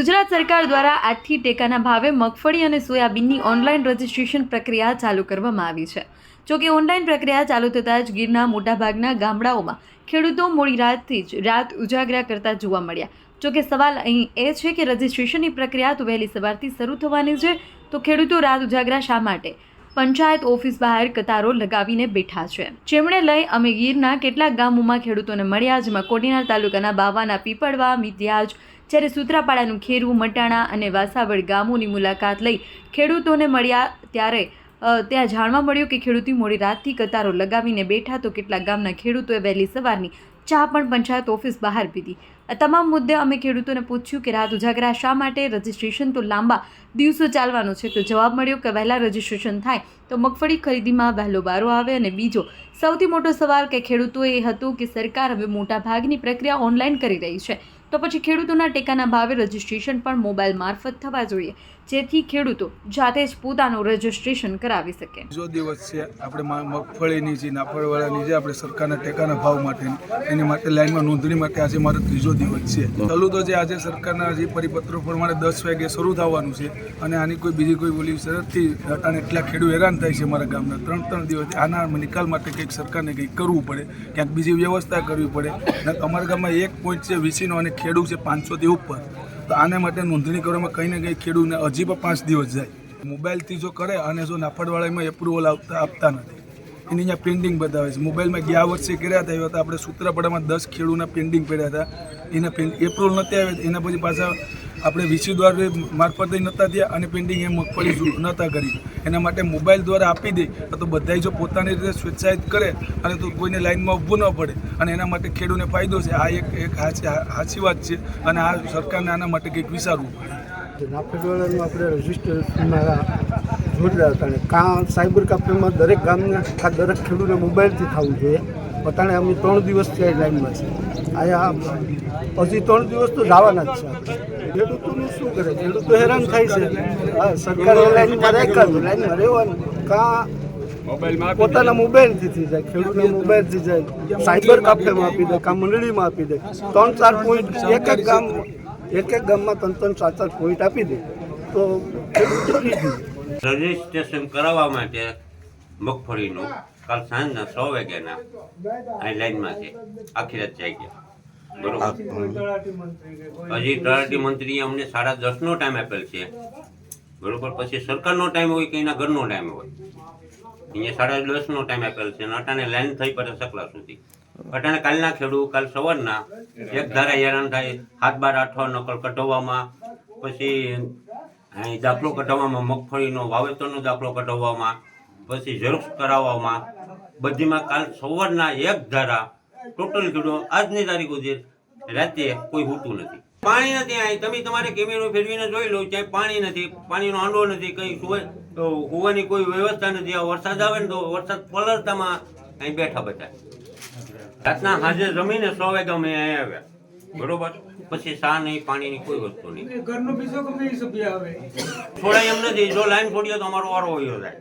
ગુજરાત સરકાર દ્વારા આજથી ટેકાના ભાવે મગફળી અને સોયાબીનની ઓનલાઈન રજિસ્ટ્રેશન પ્રક્રિયા ચાલુ કરવામાં આવી છે. જોકે ઓનલાઈન પ્રક્રિયા ચાલુ થતાં જ ગીરના મોટાભાગના ગામડાઓમાં ખેડૂતો મોડી રાતથી જ રાત ઉજાગરા કરતા જોવા મળ્યા. જોકે સવાલ અહીં એ છે કે રજિસ્ટ્રેશનની પ્રક્રિયા તો વહેલી સવારથી શરૂ થવાની છે, તો ખેડૂતો રાત ઉજાગરા શા માટે? પંચાયત ઓફિસ બહાર કતારો લગાવીને બેઠા છે. જેમણે લઈ અમે ગીરના કેટલાક ગામોમાં ખેડૂતોને મળ્યા જેમાં કોડીનાર તાલુકાના બાવાના પીપળવા મિત્યાજ જ્યારે સૂત્રાપાડાનું ખેરું, મટાણા અને વાસાવડ ગામોની મુલાકાત લઈ ખેડૂતોને મળ્યા ત્યારે ત્યાં જાણવા મળ્યું કે ખેડૂતી મોડી રાતથી કતારો લગાવીને બેઠા તો કેટલાક ગામના ખેડૂતોએ વહેલી સવારની ચા પણ પંચાયત ઓફિસ બહાર પીધી. આ તમામ મુદ્દે અમે ખેડૂતોને પૂછ્યું કે રાત ઉજાગરા શા માટે? રજિસ્ટ્રેશન તો લાંબા દિવસો ચાલવાનું છે તો જવાબ મળ્યો કે વહેલા રજિસ્ટ્રેશન થાય તો મગફળી ખરીદીમાં વહેલો બારો આવે અને બીજો સૌથી મોટો સવાલ કે ખેડૂતોએ એ હતો કે સરકાર હવે મોટા ભાગની પ્રક્રિયા ઓનલાઈન કરી રહી છે. તો પછી ખેડૂતોના ટેકાના ભાવે રજિસ્ટ્રેશન પણ મોબાઈલ મારફત થવા જોઈએ. જેથી ખેડૂતો જાતે જ પોતાનું રજિસ્ટ્રેશન કરાવી શકે. જો દિવસ છે, આપણે મગફળીની જે નાફળવાળાની જે આપણે સરકારના ટેકાના ભાવ માટેની એની માટે લાઈનમાં નોંધણી માટે આજે મારો ત્રીજો દિવસ છે. ખેડૂતો જે આજે સરકારના જે પરિપત્રો પ્રમાણે દસ વાગે શરૂ થવાનું છે અને આની કોઈ બીજી કોઈ બોલી શરતથી અને એટલા ખેડૂત હેરાન થાય છે મારા ગામના. ત્રણ ત્રણ દિવસ આના નિકાલ માટે કંઈક સરકારને કંઈક કરવું પડે, ક્યાંક બીજી વ્યવસ્થા કરવી પડે. અમારા ગામમાં એક પોઈન્ટ છે, વીસીનો અને ખેડૂત છે પાંચસોથી ઉપર, તો આને માટે નોંધણી કરવામાં કંઈ ને કંઈ ખેડૂતને હજી પણ પાંચ દિવસ જાય. મોબાઈલથી જો કરે અને જો નાફડવાળામાં એપ્રુવલ આવતા આપતા નથી. એની અહીંયા પેન્ડિંગ બતાવે છે. મોબાઈલમાં ગયા વર્ષે કર્યા હતા, એવા આપણે સૂત્રાપાડામાં દસ ખેડૂના પેન્ડિંગ પડ્યા હતા. એના એપ્રુવલ નથી આવ્યા એના પછી પાછા આપણે વીસી દ્વારા મારફતે નહોતા થયા અને પેન્ડિંગ એ મગફળી નહોતા કરી. એના માટે મોબાઈલ દ્વારા આપી દે તો બધાય જો પોતાની રીતે સ્વેચ્છાયિત કરે અને તો કોઈને લાઈનમાં ઊભું ન પડે. અને એના માટે ખેડૂને ફાયદો છે. આ એક એક હાચી વાત છે અને આ સરકારને આના માટે કંઈક વિચારવું પડે. નાફેડવાળાનું આપણે રજિસ્ટ્રેશનમાં જોડેલા હતા કાં સાયબર કાફેમાં દરેક ગામના દરેક ખેડૂતને મોબાઈલથી થવું જોઈએ. પોતાને અમે ત્રણ દિવસથી આ લાઈનમાં છે આયા પછી ત્રણ દિવસ તો જવાના જ છે. ખેડૂતોનું શું કરે? ખેડૂતો હેરાન થાય છે. હા, સરકારે લાઈનમાં રાખ્યા લાઈનમાં રહેવાનું. કાં પોતાના મોબાઈલથી થઈ જાય, ખેડૂતને મોબાઈલથી જાય. સાયબર કાફેમાં આપી દે, કાં મંડળીમાં આપી દે. ત્રણ ચાર પોઈન્ટ એક એક ગામ, એક એક ગામમાં ત્રણ ત્રણ ચાર ચાર પોઈન્ટ આપી દે. તો રજીસ્ટ્રેશન કરાવવા માટે મગફળીનું કાલ સાંજના છ વાગ્યાના અહીં લાઈનમાં છે. આખી રાત જાય ગયા બરોબર? હજી તળાટી મંત્રીએ અમને સાડા દસનો ટાઈમ આપેલ છે. બરોબર? પછી સરકારનો ટાઈમ હોય કે એના ઘરનો ટાઈમ હોય? અહીંયા સાડા દસનો ટાઈમ આપેલ છે અને અટાણે લાઈન થઈ પડે સકલા સુધી. અટાણે કાલના ખેડૂત કાલ સવારના એક ધારા હેરાન થાય. હાથ બાર આઠવા નકલ કઢાવવામાં. પછી અહીં દાખલો કઢાવવામાં મગફળીનો વાવેતરનો દાખલો કઢાવવામાં. પછી ઝેરોક્ષ કરાવવામાં. બધીમાં કાલ સવારના એક ધારા ટોટલ ખેડૂત આજની તારીખ સુધી રાતે કોઈ હોતું નથી. પાણી નથી અહીં તમે તમારે કેમેરો ફેરવીને જોઈ લો ક્યાંય પાણી નથી પાણીનો આંડો નથી કંઈ સુવે તો હોવાની કોઈ વ્યવસ્થા નથી. આ વરસાદ આવે ને તો વરસાદ પલળતામાં અહીં બેઠા બધા રાતના હાજર જમીને સો વાગે અમે અહીંયા આવ્યા. બરોબર? પછી સા નહીં પાણીની કોઈ વસ્તુ નહીં. ઘરનો બીજો ગમે સભ્ય આવે. થોડા એમ નથી. જો લાઈન છોડીએ તો અમારો વારો હોય જાય.